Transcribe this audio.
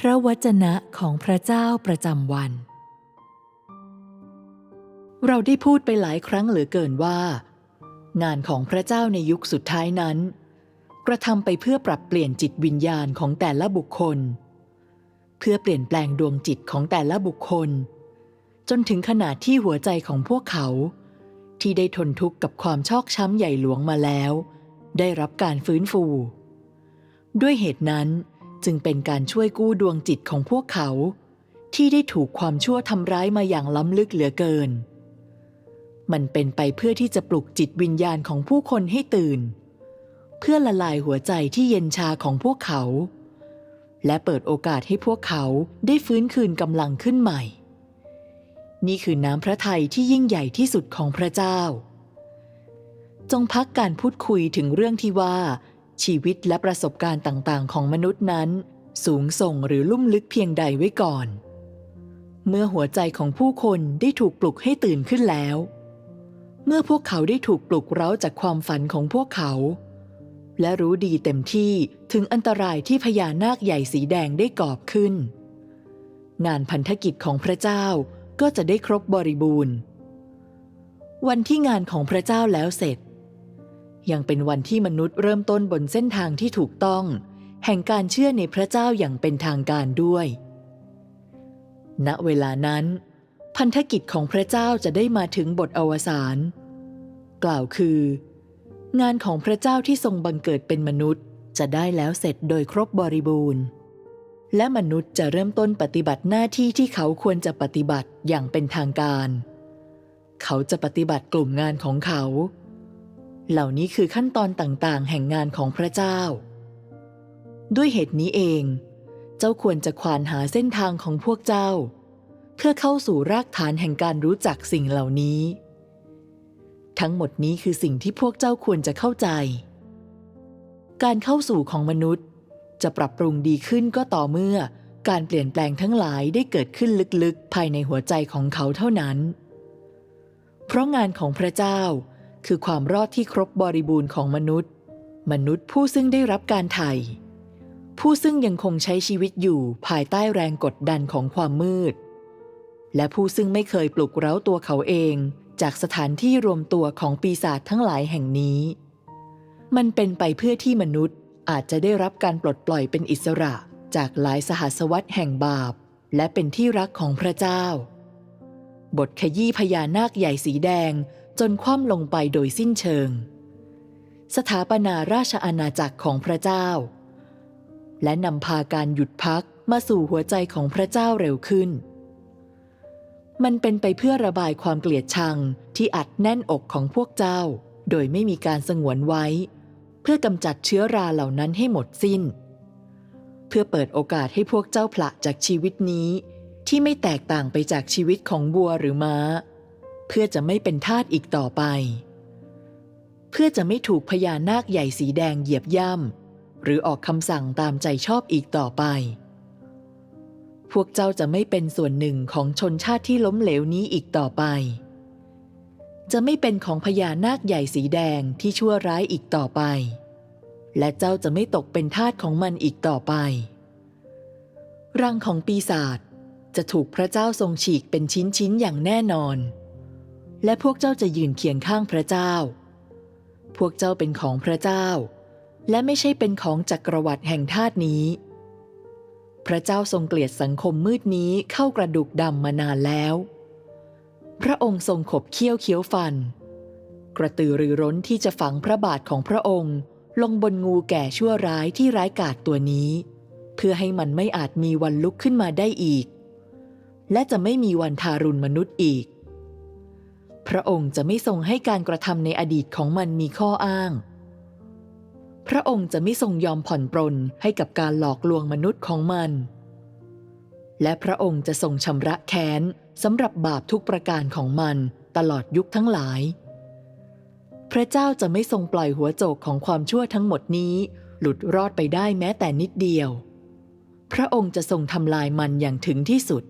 พระวจนะของพระเจ้าประจำวัน เราได้พูดไปหลายครั้งเหลือเกินว่า งานของพระเจ้าในยุคสุดท้ายนั้น กระทำไปเพื่อปรับเปลี่ยนจิตวิญญาณของแต่ละบุคคล เพื่อเปลี่ยนแปลงดวงจิตของแต่ละบุคคล จนถึงขนาดที่หัวใจของพวกเขา ที่ได้ทนทุกข์กับความชอกช้ำใหญ่หลวงมาแล้ว ได้รับการฟื้นฟู ด้วยเหตุนั้น จึงเป็นการช่วยกู้ดวงจิตของพวกเขา ที่ได้ถูกความชั่วทำร้ายมาอย่างล้ำลึกเหลือเกิน มันเป็นไปเพื่อที่จะปลุกจิตวิญญาณของผู้คนให้ตื่น เพื่อละลายหัวใจที่เย็นชาของพวกเขา และเปิดโอกาสให้พวกเขาได้ฟื้นคืนกำลังขึ้นใหม่ นี่คือน้ำพระทัยที่ยิ่งใหญ่ที่สุดของพระเจ้า จงพักการพูดคุยถึงเรื่องที่ว่า ชีวิตและประสบการณ์ต่างๆ ของมนุษย์นั้น สูงส่งหรือลุ่มลึกเพียงใดไว้ก่อน เมื่อหัวใจของผู้คนได้ถูกปลุกให้ตื่นขึ้นแล้ว เมื่อพวกเขาได้ถูกปลุกเร้าจากความฝันของพวกเขา และรู้ดีเต็มที่ถึงอันตรายที่พญานาคใหญ่สีแดงได้ก่อขึ้น งานพันธกิจของพระเจ้าก็จะได้ครบบริบูรณ์ วันที่งานของพระเจ้าแล้วเสร็จ ยังเป็นวันที่มนุษย์เริ่มต้นบนเส้นทางที่ถูกต้อง แห่งการเชื่อในพระเจ้าอย่างเป็นทางการด้วย ณเวลานั้น พันธกิจของพระเจ้าจะได้มาถึงบทอวสานกล่าวคือ งานของพระเจ้าที่ทรงบังเกิดเป็นมนุษย์จะได้แล้วเสร็จโดยครบบริบูรณ์ และมนุษย์จะเริ่มต้นปฏิบัติหน้าที่ที่เขาควรจะปฏิบัติอย่างเป็นทางการ เขาจะปฏิบัติกลุ่มงานของเขา เหล่านี้คือขั้นตอนต่างๆ แห่งงานของพระเจ้า ด้วยเหตุนี้เอง เจ้าควรจะควานหาเส้นทางของพวกเจ้า เพื่อเข้าสู่รากฐานแห่งการรู้จักสิ่งเหล่านี้ ทั้งหมดนี้คือสิ่งที่พวกเจ้าควรจะเข้าใจ การเข้าสู่ของมนุษย์ จะปรับปรุงดีขึ้นก็ต่อเมื่อการเปลี่ยนแปลงทั้งหลายได้เกิดขึ้นลึกๆ ภายในหัวใจของเขาเท่านั้น เพราะงานของพระเจ้า คือความรอดที่ครบบริบูรณ์ของมนุษย์ มนุษย์ผู้ซึ่งได้รับการไถ่ผู้ซึ่งยังคงใช้ชีวิตอยู่ภายใต้แรงกดดันของความมืด และผู้ซึ่งไม่เคยปลุกเร้าตัวเขาเองจากสถานที่รวมตัวของปีศาจทั้งหลายแห่งนี้ มันเป็นไปเพื่อที่มนุษย์อาจจะได้รับการปลดปล่อยเป็นอิสระจากหลายสหัสวรรษแห่งบาป และเป็นที่รักของพระเจ้า บทขยี้พญานาคใหญ่สีแดง จนคว่ำลงไปโดยสิ้นเชิง สถาปนาราชอาณาจักรของพระเจ้า และนำพาการหยุดพักมาสู่หัวใจของพระเจ้าเร็วขึ้น มันเป็นไปเพื่อระบายความเกลียดชังที่อัดแน่นอกของพวกเจ้า โดยไม่มีการสงวนไว้ เพื่อกำจัดเชื้อราเหล่านั้นให้หมดสิ้น เพื่อเปิดโอกาสให้พวกเจ้าผละจากชีวิตนี้ที่ไม่แตกต่างไปจากชีวิตของวัวหรือม้า เพื่อจะไม่เป็นทาสอีกต่อไป เพื่อจะไม่ถูกพญานาคใหญ่สีแดงเหยียบย่ำหรือออกคำสั่งตามใจชอบอีกต่อไป พวกเจ้าจะไม่เป็นส่วนหนึ่งของชนชาติที่ล้มเหลวนี้อีกต่อไป จะไม่เป็นของพญานาคใหญ่สีแดงที่ชั่วร้ายอีกต่อไป และเจ้าจะไม่ตกเป็นทาสของมันอีกต่อไป รังของปีศาจจะถูกพระเจ้าทรงฉีกเป็นชิ้นๆอย่างแน่นอน และพวกเจ้าจะยืนเคียงข้างพระเจ้า พวกเจ้าเป็นของพระเจ้า และไม่ใช่เป็นของจักรวรรดิแห่งทาสนี้ พระเจ้าทรงเกลียดสังคมมืดนี้เข้ากระดูกดำมานานแล้ว พระองค์ทรงขบเคี้ยวเคี้ยวฟัน กระตือรือร้นที่จะฝังพระบาทของพระองค์ ลงบนงูแก่ชั่วร้ายที่ร้ายกาจตัวนี้ เพื่อให้มันไม่อาจมีวันลุกขึ้นมาได้อีก และจะไม่มีวันทารุณมนุษย์อีก พระองค์จะไม่ทรงให้การกระทำในอดีตของมันมีข้ออ้าง พระองค์จะไม่ทรงยอมผ่อนปรนให้กับการหลอกลวงมนุษย์ของมัน และพระองค์จะทรงชำระแค้นสำหรับบาปทุกประการของมันตลอดยุคทั้งหลาย พระเจ้าจะไม่ทรงปล่อยหัวโจกของความชั่วทั้งหมดนี้ หลุดรอดไปได้แม้แต่นิดเดียว พระองค์จะทรงทำลายมันอย่างถึงที่สุด